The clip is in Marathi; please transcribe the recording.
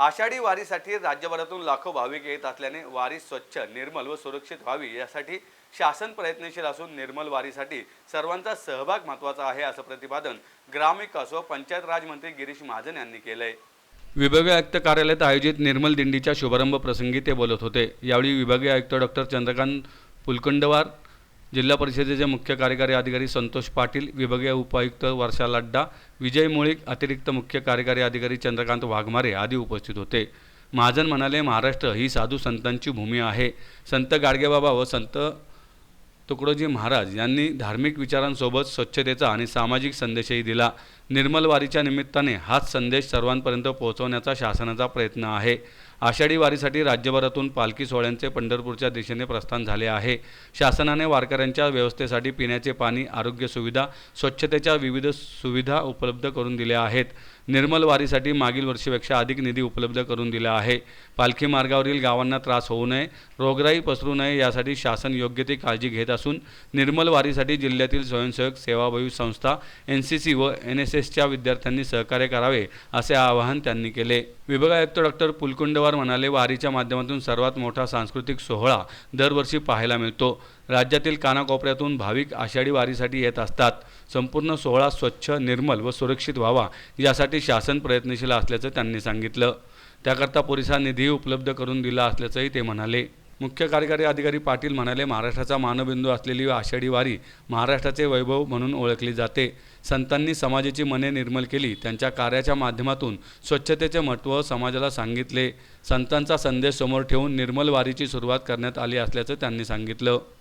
आषाढी वारीसाठी राज्यभरातून लाखो भाविक येत असल्याने वारी स्वच्छ निर्मल व सुरक्षित व्हावी यासाठी शासन प्रयत्नशील असून निर्मल वारीसाठी सर्वांचा सहभाग महत्त्वाचा आहे असं प्रतिपादन ग्रामविकास व पंचायत राज मंत्री गिरीश महाजन यांनी केलंय. विभागीय आयुक्त कार्यालयात आयोजित निर्मल दिंडीच्या शुभारंभ प्रसंगी ते बोलत होते. यावेळी विभागीय आयुक्त डॉक्टर चंद्रकांत पुलकंडवार जिल्हा परिषदेचे मुख्य कार्यकारी अधिकारी संतोष पाटील विभागीय उपायुक्त वर्षा लड्डा विजय मुळीक अतिरिक्त मुख्य कार्यकारी अधिकारी चंद्रकांत वाघमारे आदी उपस्थित होते. महाजन म्हणाले महाराष्ट्र ही साधू संतांची भूमी आहे. संत गाडगेबाबा व संत तुकडोजी महाराज यांनी धार्मिक विचारांसोबत स्वच्छतेचा आणि सामाजिक संदेशही दिला. निर्मल वारीच्या निमित्ताने हाच संदेश सर्वांपर्यंत पोहोचवण्याचा शासनाचा प्रयत्न आहे. आषाढी वारीसाठी राज्यभरातून पालखी सोहळ्यांचे पंढरपूरच्या दिशेने प्रस्थान झाले आहे. शासनाने वारकऱ्यांच्या व्यवस्थेसाठी पिण्याचे पाणी आरोग्य सुविधा स्वच्छतेच्या विविध सुविधा उपलब्ध करून दिल्या आहेत. निर्मल वारीसाठी मागील वर्षीपेक्षा अधिक निधी उपलब्ध करून दिला आहे. पालखी मार्गावरील गावांना त्रास होऊ नये रोगराई पसरू नये यासाठी शासन योग्य ती काळजी घेत असून निर्मल वारीसाठी जिल्ह्यातील स्वयंसेवक सेवाभावी संस्था एन सी सी व एन एस एसच्या विद्यार्थ्यांनी सहकार्य करावे असे आवाहन त्यांनी केले. विभागायुक्त डॉक्टर पुलकुंडवार म्हणाले वारीच्या माध्यमातून सर्वात मोठा सांस्कृतिक सोहळा दरवर्षी पाहायला मिळतो. राज्यातील कानाकोपऱ्यातून भाविक आषाढी वारीसाठी येत असतात. संपूर्ण सोहळा स्वच्छ निर्मल व सुरक्षित व्हावा यासाठी शासन प्रयत्नशील असल्याचं त्यांनी सांगितलं. त्याकरता पुरेसा निधी उपलब्ध करून दिला असल्याचंही ते म्हणाले. मुख्य कार्यकारी अधिकारी पाटील म्हणाले महाराष्ट्राचा मानबिंदू असलेली आषाढी वारी महाराष्ट्राचे वैभव म्हणून ओळखली जाते. संतांनी समाजाची मने निर्मल केली. त्यांच्या कार्याच्या माध्यमातून स्वच्छतेचे महत्त्व समाजाला सांगितले. संतांचा संदेश समोर ठेवून निर्मल वारीची सुरुवात करण्यात आली असल्याचं त्यांनी सांगितलं.